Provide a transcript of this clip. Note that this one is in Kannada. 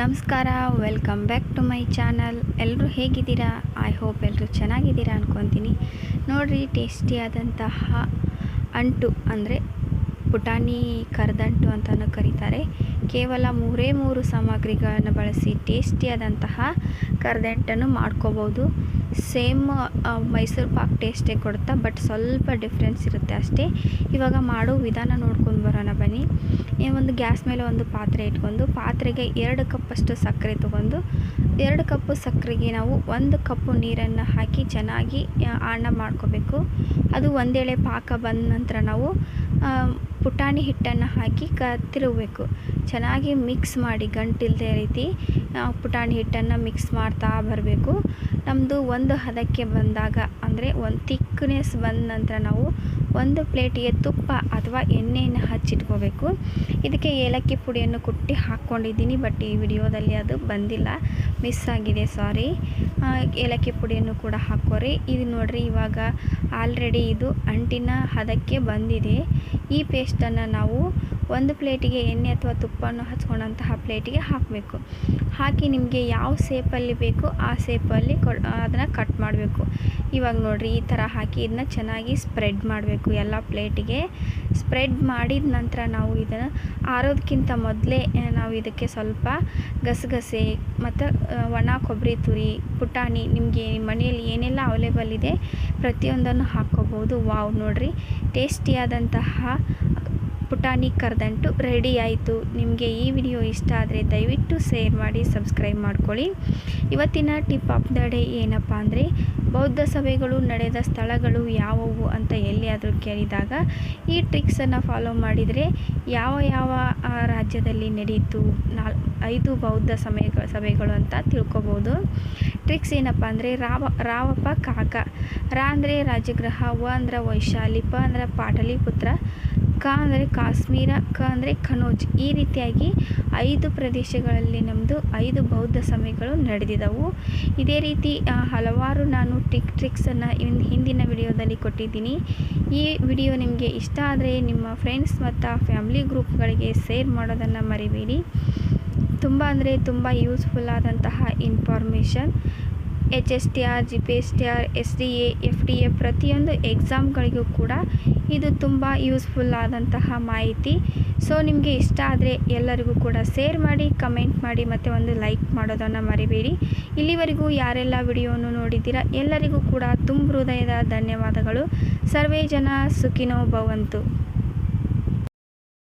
ನಮಸ್ಕಾರ welcome back to my channel ಎಲ್ಲರೂ ಹೇಗಿದ್ದೀರಾ? ಐ ಹೋಪ್ ಎಲ್ಲರೂ ಚೆನ್ನಾಗಿದ್ದೀರಾ ಅಂದ್ಕೊತೀನಿ ನೋಡಿರಿ ಟೇಸ್ಟಿಯಾದಂತಹ ಅಂಟು, ಅಂದರೆ ಪುಟಾಣಿ ಕರದಂಟು ಅಂತಲೂ ಕರೀತಾರೆ. ಕೇವಲ ಮೂರೇ ಮೂರು ಸಾಮಗ್ರಿಗಳನ್ನು ಬಳಸಿ ಟೇಸ್ಟಿಯಾದಂತಹ ಕರದಂಟನ್ನು ಮಾಡ್ಕೋಬೋದು. ಸೇಮ್ ಮೈಸೂರು ಪಾಕ್ ಟೇಸ್ಟೇ ಕೊಡುತ್ತಾ, ಬಟ್ ಸ್ವಲ್ಪ ಡಿಫ್ರೆನ್ಸ್ ಇರುತ್ತೆ ಅಷ್ಟೇ. ಇವಾಗ ಮಾಡೋ ವಿಧಾನ ನೋಡ್ಕೊಂಡು ಬರೋಣ ಬನ್ನಿ. ಒಂದು ಗ್ಯಾಸ್ ಮೇಲೆ ಒಂದು ಪಾತ್ರೆ ಇಟ್ಕೊಂಡು, ಪಾತ್ರೆಗೆ ಎರಡು ಕಪ್ಪಷ್ಟು ಸಕ್ಕರೆ ತೊಗೊಂಡು, ಎರಡು ಕಪ್ಪು ಸಕ್ಕರೆಗೆ ನಾವು ಒಂದು ಕಪ್ಪು ನೀರನ್ನು ಹಾಕಿ ಚೆನ್ನಾಗಿ ಆಣ ಮಾಡ್ಕೋಬೇಕು. ಅದು ಒಂದೇಳೆ ಪಾಕ ಬಂದ ನಂತರ ನಾವು ಪುಟಾಣಿ ಹಿಟ್ಟನ್ನು ಹಾಕಿ ಕ ಚೆನ್ನಾಗಿ ಮಿಕ್ಸ್ ಮಾಡಿ ಗಂಟಿಲ್ಲದೆ ರೀತಿ. ಪುಟಾಣಿ ಹಿಟ್ಟನ್ನು ಮಿಕ್ಸ್ ಮಾಡ್ತಾ ಬರಬೇಕು. ನಮ್ಮದು ಒಂದು ಹದಕ್ಕೆ ಬಂದಾಗ, ಅಂದರೆ ಒಂದು ತಿಕ್ನೆಸ್ ಬಂದ ನಂತರ ನಾವು ಒಂದು ಪ್ಲೇಟಿಗೆ ತುಪ್ಪ ಅಥವಾ ಎಣ್ಣೆಯನ್ನು ಹಚ್ಚಿಟ್ಕೋಬೇಕು. ಇದಕ್ಕೆ ಏಲಕ್ಕಿ ಪುಡಿಯನ್ನು ಕುಟ್ಟಿ ಹಾಕ್ಕೊಂಡಿದ್ದೀನಿ, ಬಟ್ ಈ ವಿಡಿಯೋದಲ್ಲಿ ಅದು ಬಂದಿಲ್ಲ. ಮಿಸ್ ಆಗಿದೆ, ಸಾರಿ. ಏಲಕ್ಕಿ ಪುಡಿಯನ್ನು ಕೂಡ ಹಾಕೋರಿ ಇದು ನೋಡಿರಿ, ಇವಾಗ ಆಲ್ರೆಡಿ ಇದು ಅಂಟಿನ ಹದಕ್ಕೆ ಬಂದಿದೆ. ಈ ಪೇಸ್ಟನ್ನು ನಾವು ಒಂದು ಪ್ಲೇಟಿಗೆ ಎಣ್ಣೆ ಅಥವಾ ತುಪ್ಪವನ್ನು ಹಚ್ಕೊಂಡಂತಹ ಪ್ಲೇಟಿಗೆ ಹಾಕಬೇಕು. ಹಾಕಿ ನಿಮಗೆ ಯಾವ ಸೇಪಲ್ಲಿ ಬೇಕೋ, ಆ ಸೇಪಲ್ಲಿ ಕೊ ಅದನ್ನು ಕಟ್ ಮಾಡಬೇಕು. ಇವಾಗ ನೋಡಿರಿ, ಈ ಥರ ಹಾಕಿ ಇದನ್ನ ಚೆನ್ನಾಗಿ ಸ್ಪ್ರೆಡ್ ಮಾಡಬೇಕು. ಎಲ್ಲ ಪ್ಲೇಟಿಗೆ ಸ್ಪ್ರೆಡ್ ಮಾಡಿದ ನಂತರ ನಾವು ಇದನ್ನು ಆರೋದಕ್ಕಿಂತ ಮೊದಲೇ ನಾವು ಇದಕ್ಕೆ ಸ್ವಲ್ಪ ಗಸಗಸೆ ಮತ್ತು ಒಣ ಕೊಬ್ಬರಿ ತುರಿ, ಪುಟಾಣಿ ನಿಮಗೆ ಮನೆಯಲ್ಲಿ ಏನೆಲ್ಲ ಅವೈಲೇಬಲ್ ಇದೆ ಪ್ರತಿಯೊಂದನ್ನು ಹಾಕ್ಕೋಬೋದು. ವಾವ್, ನೋಡಿರಿ, ಟೇಸ್ಟಿಯಾದಂತಹ ಪುಟಾಣಿ ಕರ್ದಂಟು ರೆಡಿ ಆಯಿತು. ನಿಮಗೆ ಈ ವಿಡಿಯೋ ಇಷ್ಟ ಆದರೆ ದಯವಿಟ್ಟು ಶೇರ್ ಮಾಡಿ ಸಬ್ಸ್ಕ್ರೈಬ್ ಮಾಡ್ಕೊಳ್ಳಿ. ಇವತ್ತಿನ ಟಿಪ್ ಆಫ್ ದ ಡೇ ಏನಪ್ಪ ಅಂದರೆ, ಬೌದ್ಧ ಸಭೆಗಳು ನಡೆದ ಸ್ಥಳಗಳು ಯಾವುವು ಅಂತ ಎಲ್ಲಿಯಾದರೂ ಕೇಳಿದಾಗ ಈ ಟ್ರಿಕ್ಸನ್ನು ಫಾಲೋ ಮಾಡಿದರೆ ಯಾವ ಯಾವ ರಾಜ್ಯದಲ್ಲಿ ನಡೀತು, ನಾಲ್, ಐದು ಬೌದ್ಧ ಸಮಯ ಸಭೆಗಳು ಅಂತ ತಿಳ್ಕೊಬೋದು. ಟ್ರಿಕ್ಸ್ ಏನಪ್ಪ ಅಂದರೆ, ರಾವ, ರಾವಪ್ಪ ಕಾಕ, ರಾ ಅಂದರೆ ರಾಜಗೃಹ ವ ಅಂದ್ರೆ ವೈಶಾಲಿ, ಪ ಅಂದರೆ ಪಾಟಲಿಪುತ್ರ ಕ ಅಂದರೆ ಕಾಶ್ಮೀರ, ಕ ಅಂದರೆ ಕನೋಜ್. ಈ ರೀತಿಯಾಗಿ ಐದು ಪ್ರದೇಶಗಳಲ್ಲಿ ನಮ್ಮದು ಐದು ಬೌದ್ಧ ಸಮಯಗಳು ನಡೆದಿದ್ದವು ಇದೇ ರೀತಿ ಹಲವಾರು ನಾನು ಟಿಕ್ ಟ್ರಿಕ್ಸನ್ನು ಹಿಂದಿನ ವಿಡಿಯೋದಲ್ಲಿ ಕೊಟ್ಟಿದ್ದೀನಿ. ಈ ವಿಡಿಯೋ ನಿಮಗೆ ಇಷ್ಟ ಆದರೆ ನಿಮ್ಮ ಫ್ರೆಂಡ್ಸ್ ಮತ್ತು ಫ್ಯಾಮಿಲಿ ಗ್ರೂಪ್ಗಳಿಗೆ ಶೇರ್ ಮಾಡೋದನ್ನು ಮರಿಬೇಡಿ. ತುಂಬ ಅಂದರೆ ತುಂಬ ಯೂಸ್ಫುಲ್ ಆದಂತಹ information. H S T R G P S T R S D A F D A ಪ್ರತಿಯೊಂದು ಎಕ್ಸಾಮ್ಗಳಿಗೂ ಕೂಡ ಇದು ತುಂಬ ಯೂಸ್ಫುಲ್ ಆದಂತಹ ಮಾಹಿತಿ. ಸೊ ನಿಮಗೆ ಇಷ್ಟ ಆದರೆ ಎಲ್ಲರಿಗೂ ಕೂಡ ಶೇರ್ ಮಾಡಿ ಕಮೆಂಟ್ ಮಾಡಿ ಮತ್ತು ಒಂದು ಲೈಕ್ ಮಾಡೋದನ್ನು ಮರಿಬೇಡಿ. ಇಲ್ಲಿವರೆಗೂ ಯಾರೆಲ್ಲ ವಿಡಿಯೋನು ನೋಡಿದ್ದೀರಾ, ಎಲ್ಲರಿಗೂ ಕೂಡ ತುಂಬ ಹೃದಯದ ಧನ್ಯವಾದಗಳು. ಸರ್ವೇ ಜನ ಸುಖಿನೋ ಭವಂತು.